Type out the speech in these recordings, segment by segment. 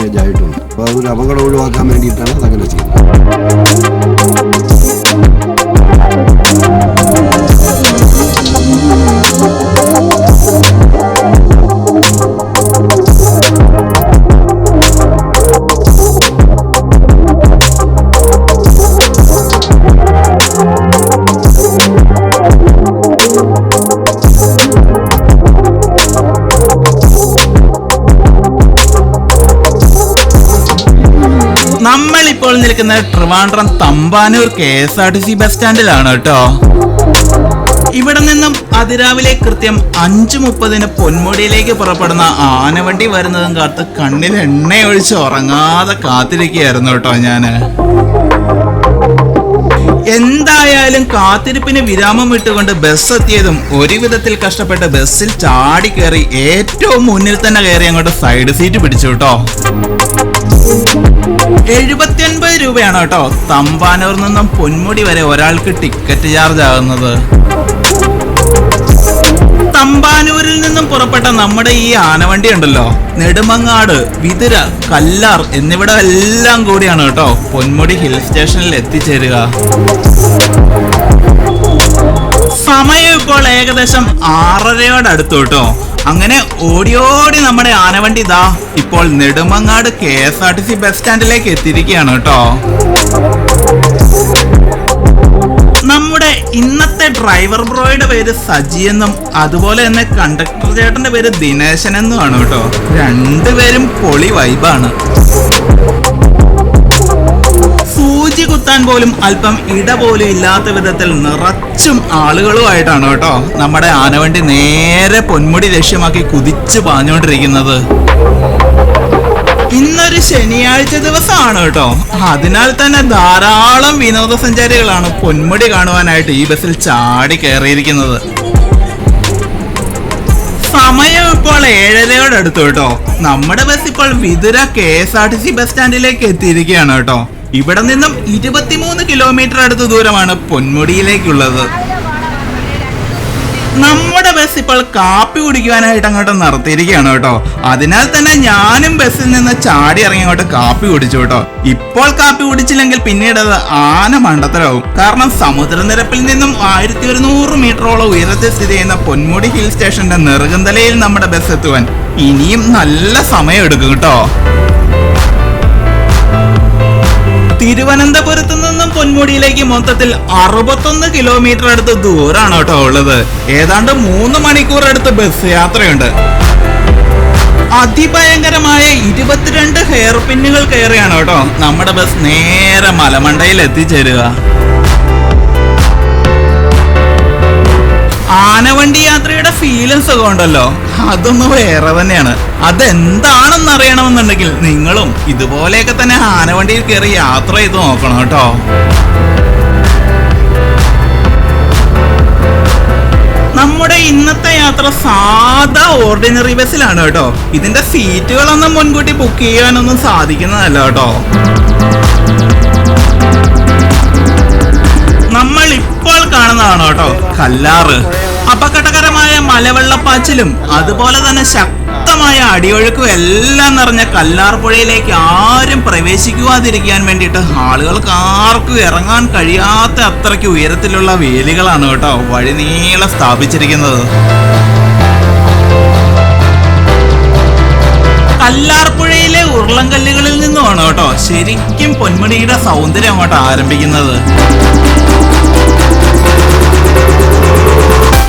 Damage ആയിട്ടുണ്ട്. അപ്പോൾ അതൊരു അപകടം ഒഴിവാക്കാൻ വേണ്ടിയിട്ടാണ് അതങ്ങനെ ചെയ്യുന്നത്. നമ്മൾ ഇപ്പോൾ നിൽക്കുന്ന Trivandrum Thampanoor K S R T C bus സ്റ്റാൻഡിലാണ് കേട്ടോ. ഇവിടെ നിന്നും അതിരാവിലെ കൃത്യം അഞ്ചു മുപ്പതിന് പൊന്മുടിയിലേക്ക് പുറപ്പെടുന്ന ആനവണ്ടി വരുന്നതും കാത്ത് കണ്ണിൽ എണ്ണ ഒഴിച്ച് ഉറങ്ങാതെ കാത്തിരിക്കുകയായിരുന്നു കേട്ടോ ഞാൻ. എന്തായാലും കാത്തിരിപ്പിന് വിരാമം വിട്ടുകൊണ്ട് ബസ് എത്തിയതും ഒരു വിധത്തിൽ കഷ്ടപ്പെട്ട് ബസ്സിൽ ചാടി കയറി ഏറ്റവും മുന്നിൽ തന്നെ കയറി അങ്ങോട്ട് സൈഡ് സീറ്റ് പിടിച്ചു കേട്ടോ. എഴുപത്തിയൊൻപത് രൂപയാണ് കേട്ടോ. തമ്പാനൂർ നിന്നും പൊന്മുടി വരെ ഒരാൾക്ക് ടിക്കറ്റ് ചാർജ് ആകുന്നത്. തമ്പാനൂരിൽ നിന്നും പുറപ്പെട്ട നമ്മുടെ ഈ ആനവണ്ടി ഉണ്ടല്ലോ. നെടുമങ്ങാട് വിതുര കല്ലാർ എന്നിവിടെ എല്ലാം കൂടിയാണ് കേട്ടോ പൊന്മുടി ഹിൽ സ്റ്റേഷനിൽ എത്തിച്ചേരുക. സമയം ഇപ്പോൾ ഏകദേശം ആറരയോടടുത്തു കേട്ടോ. അങ്ങനെ ഓടി ഓടി നമ്മുടെ ആനവണ്ടി ഇതാ ഇപ്പോൾ Nedumangad K S R T C bus സ്റ്റാൻഡിലേക്ക് എത്തിയിരിക്കുകയാണ് കേട്ടോ. നമ്മുടെ ഇന്നത്തെ ഡ്രൈവർ ബ്രോയുടെ പേര് സജി എന്നും അതുപോലെ തന്നെ കണ്ടക്ടർ ചേട്ടന്റെ പേര് ദിനേശൻ എന്നുമാണ് കേട്ടോ. രണ്ടുപേരും പൊളി വൈബാണ് സൂചി കുത്താൻ പോലും അല്പം ഇട പോലും ഇല്ലാത്ത വിധത്തിൽ നിറച്ചും ആളുകളുമായിട്ടാണ് കേട്ടോ നമ്മുടെ ആനവണ്ടി നേരെ പൊന്മുടി ലക്ഷ്യമാക്കി കുതിച്ചു പാഞ്ഞുകൊണ്ടിരിക്കുന്നത്. ഇന്നൊരു ശനിയാഴ്ച ദിവസമാണ് കേട്ടോ. അതിനാൽ തന്നെ ധാരാളം വിനോദസഞ്ചാരികളാണ് പൊന്മുടി കാണുവാനായിട്ട് ഈ ബസ്സിൽ ചാടി കയറിയിരിക്കുന്നത്. സമയം ഇപ്പോൾ ഏഴരയോടടുത്തു കേട്ടോ. നമ്മുടെ ബസ് ഇപ്പോൾ Vithura K S R T C bus സ്റ്റാൻഡിലേക്ക് എത്തിയിരിക്കുകയാണ് കേട്ടോ. ഇവിടെ നിന്നും ഇരുപത്തിമൂന്ന് കിലോമീറ്റർ അടുത്ത് ദൂരമാണ് പൊന്മുടിയിലേക്കുള്ളത്. നമ്മുടെ ബസ് ഇപ്പോൾ കാപ്പി കുടിക്കുവാനായിട്ട് അങ്ങോട്ട് നിർത്തിയിരിക്കുകയാണ് കേട്ടോ. അതിനാൽ തന്നെ ഞാനും ബസ്സിൽ നിന്ന് ചാടി ഇറങ്ങി അങ്ങോട്ട് കാപ്പി കുടിച്ചു കേട്ടോ. ഇപ്പോൾ കാപ്പി കുടിച്ചില്ലെങ്കിൽ പിന്നീട് അത് ആന മണ്ടത്തരാവും. കാരണം സമുദ്രനിരപ്പിൽ നിന്നും ആയിരത്തി ഒരുന്നൂറ് മീറ്ററോളം ഉയരത്തിൽ സ്ഥിതി ചെയ്യുന്ന പൊന്മുടി ഹിൽ സ്റ്റേഷന്റെ നെറുകന്തലയിൽ നമ്മുടെ ബസ് എത്തുവാൻ ഇനിയും നല്ല സമയം എടുക്കും കേട്ടോ. തിരുവനന്തപുരത്ത് നിന്നും പൊന്മുടിയിലേക്ക് മൊത്തത്തിൽ അറുപത്തൊന്ന് കിലോമീറ്റർ അടുത്ത് ദൂരാണ് കേട്ടോ ഉള്ളത്. ഏതാണ്ട് മൂന്ന് മണിക്കൂർ അടുത്ത് ബസ് യാത്രയുണ്ട്. അതിഭയങ്കരമായ ഇരുപത്തിരണ്ട് ഹെയർ പിന്നുകൾ കയറിയാണ് കേട്ടോ. നമ്മുടെ ബസ് നേരെ മലമണ്ടയിൽ എത്തിച്ചേരുക. ആനവണ്ടി യാത്രയുടെ ഫീലിങ്സ് ഒക്കെ ഉണ്ടല്ലോ. അതൊന്ന് വേറെ തന്നെയാണ്. അതെന്താണെന്ന് അറിയണമെന്നുണ്ടെങ്കിൽ നിങ്ങളും ഇതുപോലെയൊക്കെ തന്നെ ആനവണ്ടിയിൽ കയറി യാത്ര ചെയ്ത് നോക്കണം കേട്ടോ. നമ്മുടെ ഇന്നത്തെ യാത്ര സാധാ ഓർഡിനറി ബസ്സിലാണ് കേട്ടോ. ഇതിന്റെ സീറ്റുകളൊന്നും മുൻകൂട്ടി ബുക്ക് ചെയ്യാനൊന്നും സാധിക്കുന്നതല്ല കേട്ടോ. നമ്മൾ ഇപ്പോൾ കാണുന്നതാണ് കേട്ടോ കല്ലാറ്. അപകടകരമായ മലവെള്ളപ്പാച്ചിലും അതുപോലെ തന്നെ ശക്തമായ അടിയൊഴുക്കും എല്ലാം നിറഞ്ഞ കല്ലാർ പുഴയിലേക്ക് ആരും പ്രവേശിക്കുവാതിരിക്കാൻ വേണ്ടിയിട്ട് ആളുകൾക്ക് ആർക്കും ഇറങ്ങാൻ കഴിയാത്ത അത്രയ്ക്ക് ഉയരത്തിലുള്ള വേലികളാണ് കേട്ടോ വഴി നീളെ സ്ഥാപിച്ചിരിക്കുന്നത്. കല്ലാർപ്പുഴയിലെ ഉരുളങ്കല്ലുകളിൽ നിന്നുമാണ് കേട്ടോ ശരിക്കും പൊന്മുടിയുടെ സൗന്ദര്യം അങ്ങോട്ട് ആരംഭിക്കുന്നത്.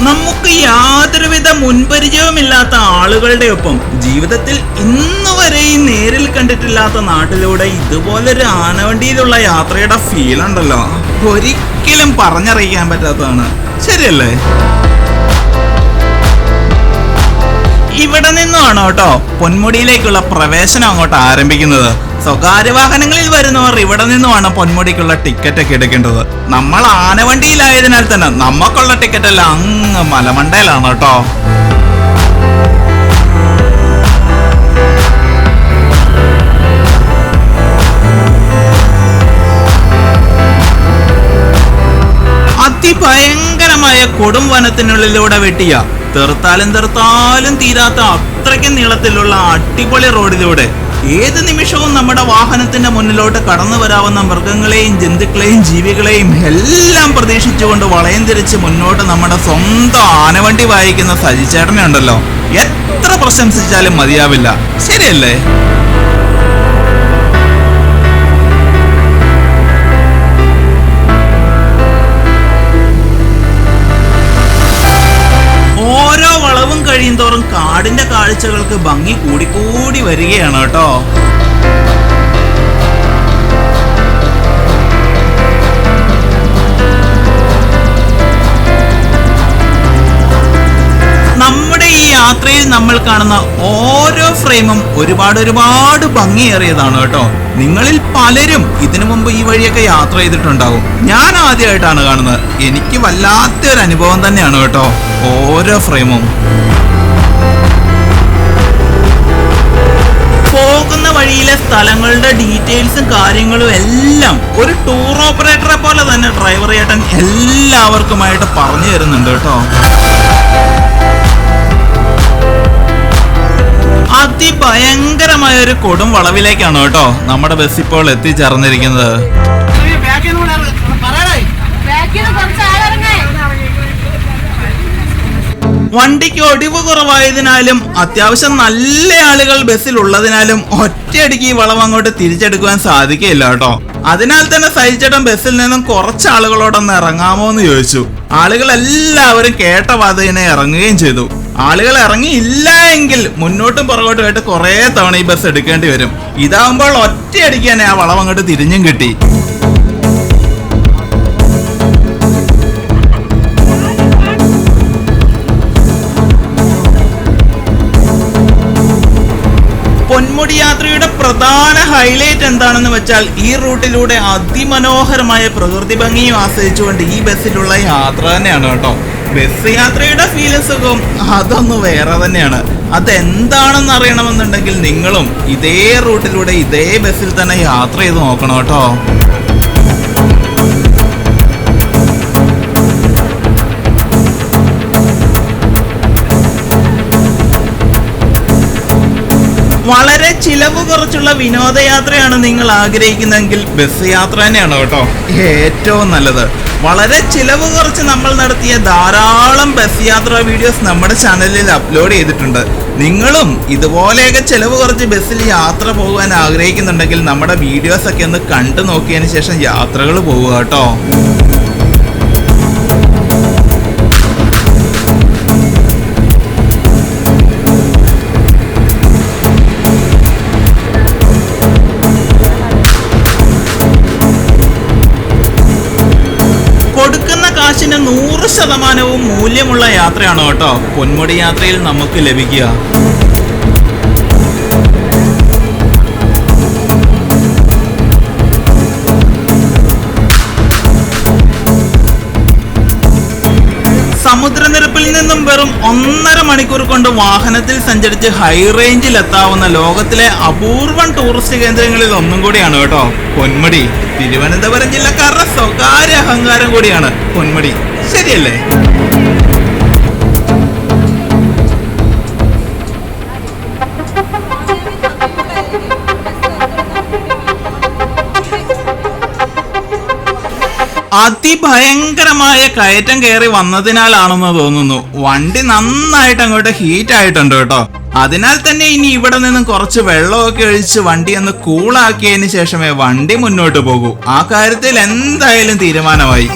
നമുക്ക് യാതൊരുവിധ മുൻപരിചയവുമില്ലാത്ത ആളുകളുടെ ഒപ്പം ജീവിതത്തിൽ ഇന്ന് വരെയും നേരിൽ കണ്ടിട്ടില്ലാത്ത നാട്ടിലൂടെ ഇതുപോലൊരു ആനവണ്ടിയിലുള്ള യാത്രയുടെ ഫീൽ ഉണ്ടല്ലോ. ഒരിക്കലും പറഞ്ഞറിയിക്കാൻ പറ്റാത്തതാണ്. ശരിയല്ലേ? ഇവിടെ നിന്നുമാണ് കേട്ടോ പൊന്മുടിയിലേക്കുള്ള പ്രവേശനം അങ്ങോട്ട് ആരംഭിക്കുന്നത്? സ്വകാര്യ വാഹനങ്ങളിൽ വരുന്നവർ ഇവിടെ നിന്നുമാണ് പൊന്മുടിക്കുള്ള ടിക്കറ്റ് ഒക്കെ എടുക്കേണ്ടത്. നമ്മൾ ആനവണ്ടിയിലായതിനാൽ തന്നെ നമുക്കുള്ള ടിക്കറ്റ് എല്ലാം അങ്ങ് മലമണ്ടയിലാണ് കേട്ടോ. അതിഭയങ്കരമായ കൊടും വനത്തിനുള്ളിലൂടെ വെട്ടിയ തെറുത്താലും തെറുത്താലും തീരാത്ത അത്രയ്ക്കും നീളത്തിലുള്ള അടിപൊളി റോഡിലൂടെ ഏത് നിമിഷവും നമ്മുടെ വാഹനത്തിന്റെ മുന്നിലോട്ട് കടന്നു വരാവുന്ന മൃഗങ്ങളെയും ജന്തുക്കളെയും ജീവികളെയും എല്ലാം പ്രതീക്ഷിച്ചുകൊണ്ട് വളയം തിരിച്ച് മുന്നോട്ട് നമ്മുടെ സ്വന്തം ആനവണ്ടി വായിക്കുന്ന സജിച്ചേട്ടനെ ഉണ്ടല്ലോ. എത്ര പ്രശംസിച്ചാലും മതിയാവില്ല. ശരിയല്ലേ? കഴിയും തോറും കാടിന്റെ കാഴ്ചകൾക്ക് ഭംഗി കൂടിക്കൂടി വരികയാണ് കേട്ടോ. നമ്മുടെ ഈ യാത്രയിൽ നമ്മൾ കാണുന്ന ഓരോ ഫ്രെയിമും ഒരുപാട് ഒരുപാട് ഭംഗിയേറിയതാണ് കേട്ടോ. നിങ്ങളിൽ പലരും ഇതിനു മുമ്പ് ഈ വഴിയൊക്കെ യാത്ര ചെയ്തിട്ടുണ്ടാകും. ഞാൻ ആദ്യമായിട്ടാണ് കാണുന്നത്. എനിക്ക് വല്ലാത്തൊരു അനുഭവം തന്നെയാണ് കേട്ടോ ഓരോ ഫ്രെയിമും. വഴിയിലെ സ്ഥലങ്ങളുടെ ഡീറ്റെയിൽസും കാര്യങ്ങളും എല്ലാം ഒരു ടൂർ ഓപ്പറേറ്ററെ പോലെ തന്നെ ഡ്രൈവർ ചേട്ടൻ എല്ലാവർക്കുമായിട്ട് പറഞ്ഞു തരുന്നുണ്ട് കേട്ടോ. അതിഭയങ്കരമായ ഒരു കൊടും വളവിലേക്കാണ് കേട്ടോ നമ്മുടെ ബസ് ഇപ്പോൾ എത്തിച്ചേർന്നിരിക്കുന്നത്. വണ്ടിക്ക് ഒടിവ് കുറവായതിനാലും അത്യാവശ്യം നല്ല ആളുകൾ ബസ്സിൽ ഉള്ളതിനാലും ഒറ്റയടിക്ക് ഈ വളം അങ്ങോട്ട് തിരിച്ചെടുക്കുവാൻ സാധിക്കില്ല കേട്ടോ. അതിനാൽ തന്നെ സഹിച്ചേട്ടൻ ബസ്സിൽ നിന്നും കുറച്ച് ആളുകളോടൊന്ന് ഇറങ്ങാമോ എന്ന് ചോദിച്ചു. ആളുകൾ എല്ലാവരും കേട്ട വാതകനെ ഇറങ്ങുകയും ചെയ്തു. ആളുകൾ ഇറങ്ങിയില്ല എങ്കിൽ മുന്നോട്ടും പുറകോട്ടും ആയിട്ട് കുറെ തവണ ഈ ബസ് എടുക്കേണ്ടി വരും. ഇതാവുമ്പോൾ ഒറ്റയടിക്ക് തന്നെ ആ വളം അങ്ങോട്ട് തിരിഞ്ഞും കിട്ടി. പൊന്മുടി യാത്രയുടെ പ്രധാന ഹൈലൈറ്റ് എന്താണെന്ന് വെച്ചാൽ ഈ റൂട്ടിലൂടെ അതിമനോഹരമായ പ്രകൃതി ഭംഗിയും ആസ്വദിച്ചുകൊണ്ട് ഈ ബസ്സിലുള്ള യാത്ര തന്നെയാണ് കേട്ടോ. ബസ് യാത്രയുടെ ഫീലും സുഖം അതൊന്ന് വേറെ തന്നെയാണ്. അതെന്താണെന്ന് അറിയണമെന്നുണ്ടെങ്കിൽ നിങ്ങളും ഇതേ റൂട്ടിലൂടെ ഇതേ ബസ്സിൽ തന്നെ യാത്ര ചെയ്ത് നോക്കണം കേട്ടോ. വളരെ ചിലവ് കുറച്ചുള്ള വിനോദയാത്രയാണ് നിങ്ങൾ ആഗ്രഹിക്കുന്നതെങ്കിൽ ബസ് യാത്ര തന്നെയാണ് കേട്ടോ? ഏറ്റവും നല്ലത്. വളരെ ചിലവ് കുറച്ച് നമ്മൾ നടത്തിയ ധാരാളം ബസ് യാത്രാ വീഡിയോസ് നമ്മുടെ ചാനലിൽ അപ്ലോഡ് ചെയ്തിട്ടുണ്ട്. നിങ്ങളും ഇതുപോലെയൊക്കെ ചിലവ് കുറച്ച് ബസ്സിൽ യാത്ര പോകാൻ ആഗ്രഹിക്കുന്നുണ്ടെങ്കിൽ നമ്മുടെ വീഡിയോസ് ഒക്കെ ഒന്ന് കണ്ടു നോക്കിയതിന് ശേഷം യാത്രകൾ പോവുക കേട്ടോ. ശതമാനവും മൂല്യമുള്ള യാത്രയാണ് കേട്ടോ? പൊന്മുടി യാത്രയിൽ നമുക്ക് ലഭിക്കുക. സമുദ്രനിരപ്പിൽ നിന്നും വെറും ഒന്നര മണിക്കൂർ കൊണ്ട് വാഹനത്തിൽ സഞ്ചരിച്ച് ഹൈ റേഞ്ചിൽ എത്താവുന്ന ലോകത്തിലെ അപൂർവം ടൂറിസ്റ്റ് കേന്ദ്രങ്ങളിൽ ഒന്നും കൂടിയാണ് കേട്ടോ. പൊന്മുടി തിരുവനന്തപുരം ജില്ലക്കാരുടെ സ്വകാര്യ അഹങ്കാരം കൂടിയാണ് പൊന്മുടി. ശരിയല്ലേ? അതിഭയങ്കരമായ കയറ്റം കയറി വന്നതിനാലാണെന്ന് തോന്നുന്നു. വണ്ടി നന്നായിട്ട് അങ്ങോട്ട് ഹീറ്റ് ആയിട്ടുണ്ട് കേട്ടോ. അതിനാൽ തന്നെ ഇനി ഇവിടെ നിന്നും കുറച്ച് വെള്ളമൊക്കെ ഒഴിച്ച് വണ്ടി ഒന്ന് കൂളാക്കിയതിന് ശേഷമേ വണ്ടി മുന്നോട്ട് പോകൂ. ആ കാര്യത്തിൽ എന്തായാലും തീരുമാനമായി.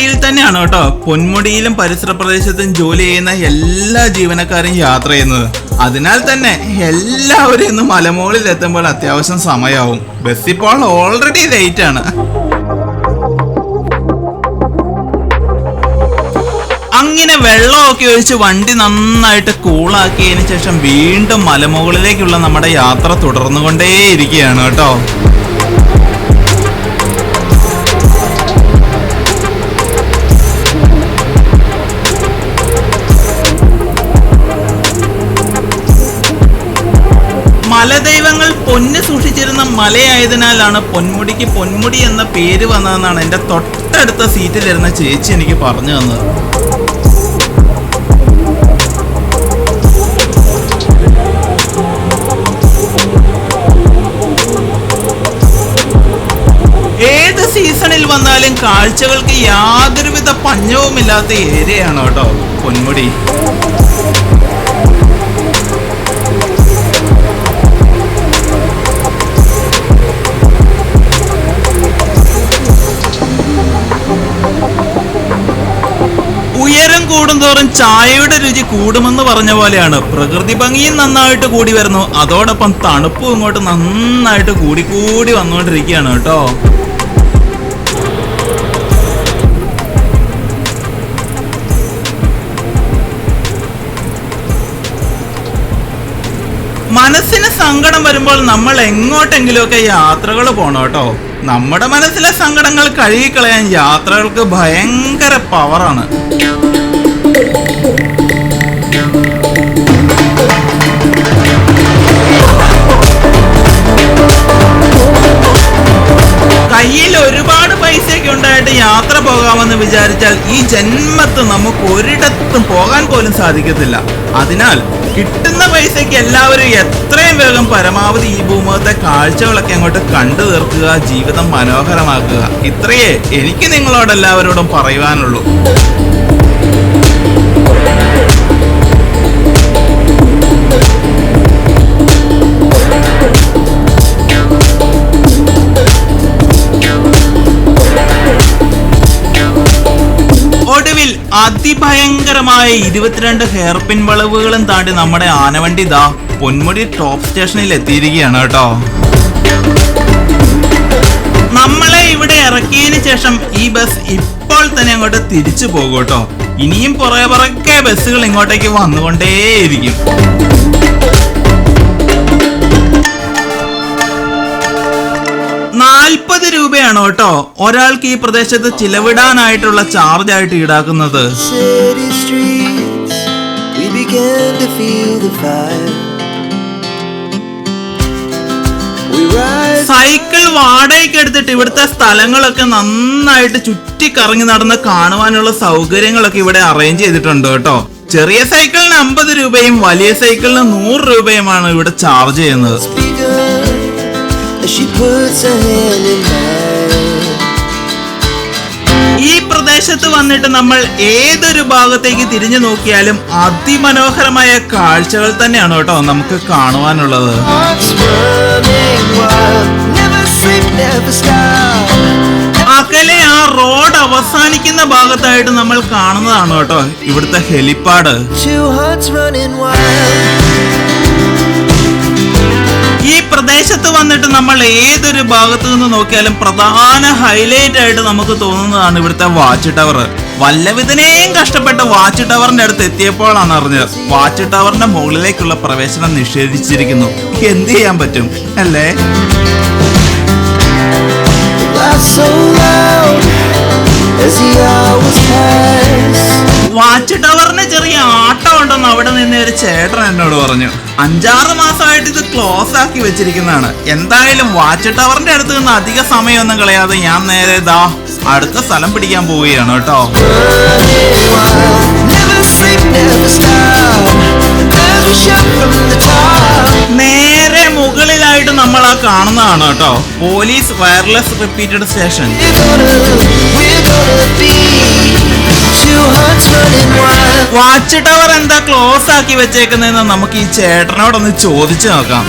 ആനവണ്ടിയിൽ തന്നെയാണ് കേട്ടോ. പൊന്മുടിയിലും പരിസര പ്രദേശത്തും ജോലി ചെയ്യുന്ന എല്ലാ ജീവനക്കാരും യാത്ര ചെയ്യുന്നത്. അതിനാൽ തന്നെ എല്ലാവരും ഇന്ന് മലമുകളിൽ എത്തുമ്പോൾ അത്യാവശ്യം സമയമാവും. ബസ് ഇപ്പോൾ ഓൾറെഡി ലേറ്റ് ആണ്. അങ്ങനെ വെള്ളമൊക്കെ ഒഴിച്ച് വണ്ടി നന്നായിട്ട് കൂളാക്കിയതിന് ശേഷം വീണ്ടും മലമുകളിലേക്കുള്ള നമ്മുടെ യാത്ര തുടർന്നുകൊണ്ടേയിരിക്കുകയാണ് കേട്ടോ. മലദൈവങ്ങൾ പൊന്ന് സൂക്ഷിച്ചിരുന്ന മലയായതിനാലാണ് പൊന്മുടിക്ക് പൊന്മുടി എന്ന പേര് വന്നതെന്നാണ് എന്റെ തൊട്ടടുത്ത സീറ്റിലിരുന്ന ചേച്ചി എനിക്ക് പറഞ്ഞു തന്നത്. ഏത് സീസണിൽ വന്നാലും കാഴ്ചകൾക്ക് യാതൊരുവിധ പഞ്ഞവുമില്ലാത്ത ഏരിയയാണ് കേട്ടോ പൊന്മുടി. ചായയുടെ രുചി കൂടുമെന്ന് പറഞ്ഞ പോലെയാണ്. പ്രകൃതി ഭംഗിയും നന്നായിട്ട് കൂടി വരുന്നു. അതോടൊപ്പം തണുപ്പും ഇങ്ങോട്ട് നന്നായിട്ട് കൂടി കൂടി വന്നുകൊണ്ടിരിക്കുകയാണ് കേട്ടോ. മനസ്സിന് സങ്കടം വരുമ്പോൾ നമ്മൾ എങ്ങോട്ടെങ്കിലുമൊക്കെ യാത്രകൾ പോകണം കേട്ടോ. നമ്മുടെ മനസ്സിലെ സങ്കടങ്ങൾ കഴുകിക്കളയാൻ യാത്രകൾക്ക് ഭയങ്കര പവറാണ് കയ്യിൽ ഒരുപാട് പൈസയൊക്കെ യാത്ര പോകാമെന്ന് വിചാരിച്ചാൽ ഈ ജന്മത്ത് നമുക്ക് ഒരിടത്തും പോകാൻ പോലും സാധിക്കത്തില്ല. അതിനാൽ കിട്ടുന്ന പൈസയ്ക്ക് എല്ലാവരും എത്രയും വേഗം പരമാവധി ഈ ഭൂമുഖത്തെ കാഴ്ചകളൊക്കെ അങ്ങോട്ട് കണ്ടു തീർക്കുക ജീവിതം മനോഹരമാക്കുക. ഇത്രയേ എനിക്ക് നിങ്ങളോട് എല്ലാവരോടും പറയുവാനുള്ളൂ. അതിഭയങ്കരമായ ഇരുപത്തിരണ്ട് ഹെയർപിൻ വളവുകളും താണ്ടി നമ്മുടെ ആനവണ്ടി ഇതാ പൊന്മുടി ടോപ്പ് സ്റ്റേഷനിൽ എത്തിയിരിക്കുകയാണ് കേട്ടോ. നമ്മളെ ഇവിടെ ഇറക്കിയതിന് ശേഷം ഈ ബസ് ഇപ്പോൾ തന്നെ അങ്ങോട്ട് തിരിച്ചു പോകും കേട്ടോ. ഇനിയും പുറകെ പുറകെ ബസ്സുകൾ ഇങ്ങോട്ടേക്ക് വന്നുകൊണ്ടേയിരിക്കും. നാൽപ്പത് രൂപയാണ് കേട്ടോ? ഒരാൾക്ക് ഈ പ്രദേശത്ത് ചിലവിടാനായിട്ടുള്ള ചാർജ് ആയിട്ട് ഈടാക്കുന്നത്. സൈക്കിൾ വാടകയ്ക്ക് എടുത്തിട്ട് ഇവിടുത്തെ സ്ഥലങ്ങളൊക്കെ നന്നായിട്ട് ചുറ്റിക്കറങ്ങി നടന്ന് കാണുവാനുള്ള സൗകര്യങ്ങളൊക്കെ ഇവിടെ അറേഞ്ച് ചെയ്തിട്ടുണ്ട് കേട്ടോ. ചെറിയ സൈക്കിളിന് അമ്പത് രൂപയും വലിയ സൈക്കിളിന് നൂറ് രൂപയുമാണ് ഇവിടെ ചാർജ് ചെയ്യുന്നത്. She puts her hand in mine. ഈ പ്രദേശത്ത് വന്നിട്ട് നമ്മൾ ഏതൊരു ഭാഗത്തേക്ക് തിരിഞ്ഞു നോക്കിയാലും അതിമനോഹരമായ കാഴ്ചകൾ തന്നെയാണ് കേട്ടോ നമുക്ക് കാണുവാനുള്ളത്. അകലെ ആ റോഡ് അവസാനിക്കുന്ന ഭാഗത്തായിട്ട് നമ്മൾ കാണുന്നതാണ് കേട്ടോ ഇവിടുത്തെ ഹെലിപ്പാഡ് പ്രദേശത്ത് വന്നിട്ട് നമ്മൾ ഏതൊരു ഭാഗത്തു നിന്ന് നോക്കിയാലും പ്രധാന ഹൈലൈറ്റ് ആയിട്ട് നമുക്ക് തോന്നുന്നതാണ് ഇവിടുത്തെ വാച്ച് ടവർ വല്ലവിധനെയും കഷ്ടപ്പെട്ട് വാച്ച് ടവറിന്റെ അടുത്ത് എത്തിയപ്പോഴാണ് അറിഞ്ഞത്. വാച്ച് ടവറിന്റെ മുകളിലേക്കുള്ള പ്രവേശനം നിഷേധിച്ചിരിക്കുന്നു. എന്ത് ചെയ്യാൻ പറ്റും? അല്ലേ. വാച്ച് ടവറിന് ചെറിയ ആട്ടം ഉണ്ടെന്ന് അവിടെ നിന്ന് ഒരു ചേട്ടൻ എന്നോട് പറഞ്ഞു അഞ്ചാറ് മാസമായിട്ട് ഇത് ക്ലോസ് ആക്കി വെച്ചിരിക്കുന്നതാണ്. എന്തായാലും വാച്ച് ടവറിന്റെ അടുത്ത് നിന്ന് അധിക സമയമൊന്നും കളയാതെ ഞാൻ നേരെ ഇതാ അടുത്ത സ്ഥലം പിടിക്കാൻ പോവുകയാണ് കേട്ടോ. നേരെ മുകളിലായിട്ട് നമ്മൾ ആ കാണുന്നതാണ് കേട്ടോ. Police wireless repeated station. Watch tower എന്താ ക്ലോസ് ആക്കി വെച്ചേക്കുന്നതെന്ന് നമുക്ക് ഈ ചേട്ടനോടൊന്ന് ചോദിച്ചു നോക്കാം.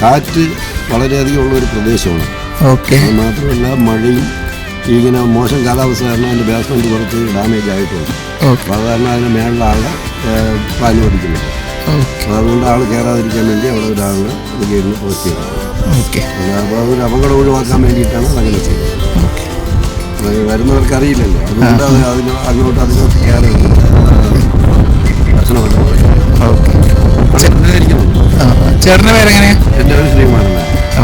കാറ്റ് വളരെയധികം ഉള്ള ഒരു പ്രദേശമാണ്. ഓക്കെ മാത്രമല്ല മഴയും ഇങ്ങനെ മോശം കാലാവസ്ഥ കാരണം അതിന്റെ ബേസ്മെന്റ് കുറച്ച് ഡാമേജ് ആയിട്ടുണ്ട്. അപ്പോൾ അത് കാരണം അതിന് മേളിൽ അപ്പോൾ അതുകൊണ്ട് ആൾ കയറാതിരിക്കാൻ വേണ്ടി അവിടെ ഒരാളിന് ഗേറ്റിന് പോസ്റ്റ് ചെയ്യുന്നത് ഓക്കെ അപ്പോൾ അതൊരു അപകടം ഒഴിവാക്കാൻ വേണ്ടിയിട്ടാണ് അതങ്ങനെ ചെയ്തത്. അത് വരുന്നവർക്ക് അറിയില്ലല്ലോ. അതുകൊണ്ട് അത് അതിന് അങ്ങോട്ട് എന്റെ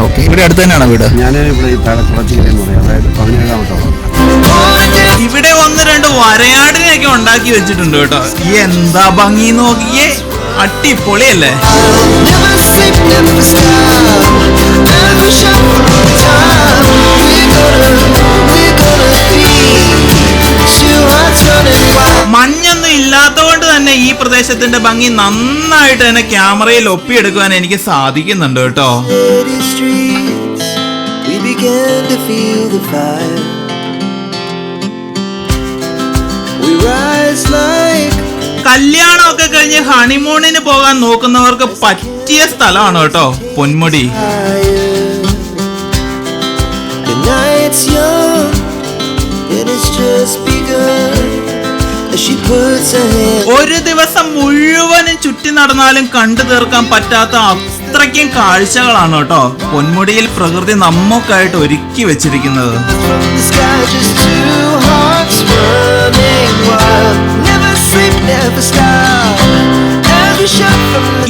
ഓക്കെ. ഇവിടെ അടുത്ത് തന്നെയാണോ വീട്? ഞാൻ ഇവിടെ ഈ പറയും അതായത് പതിനേഴാമത്തെ. ഇവിടെ ഒന്ന് രണ്ട് വരയാടിനെയൊക്കെ ഉണ്ടാക്കി വെച്ചിട്ടുണ്ട് കേട്ടോ. ഈ എന്താ ഭംഗി നോക്കിയേ? അട്ടിപ്പൊളിയല്ലേ Never sleep, never stop. Every shot from മഞ്ഞൊന്നും ഇല്ലാത്തതുകൊണ്ട് തന്നെ ഈ പ്രദേശത്തിന്റെ ഭംഗി നന്നായിട്ട് തന്നെ ക്യാമറയിൽ ഒപ്പിയെടുക്കുവാൻ എനിക്ക് സാധിക്കുന്നുണ്ട് കേട്ടോ. കല്യാണമൊക്കെ കഴിഞ്ഞ് ഹണിമൂണിന് പോകാൻ നോക്കുന്നവർക്ക് പറ്റിയ സ്ഥലമാണ് കേട്ടോ പൊന്മുടി. ഒരു ദിവസം മുഴുവനും ചുറ്റി നടന്നാലും കണ്ടു തീർക്കാൻ പറ്റാത്ത അത്രയ്ക്കും കാഴ്ചകളാണ് കേട്ടോ. പൊന്മുടിയിൽ പ്രകൃതി നമുക്കായിട്ട് ഒരുക്കി വെച്ചിരിക്കുന്നത്.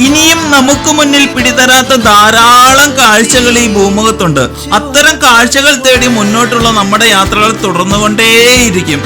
ഇനിയും നമുക്ക് മുന്നിൽ പിടിതരാത്ത ധാരാളം കാഴ്ചകൾ ഈ ഭൂമുഖത്തുണ്ട്. അത്തരം കാഴ്ചകൾ തേടി മുന്നോട്ടുള്ള നമ്മുടെ യാത്രകൾ തുടർന്നുകൊണ്ടേയിരിക്കും.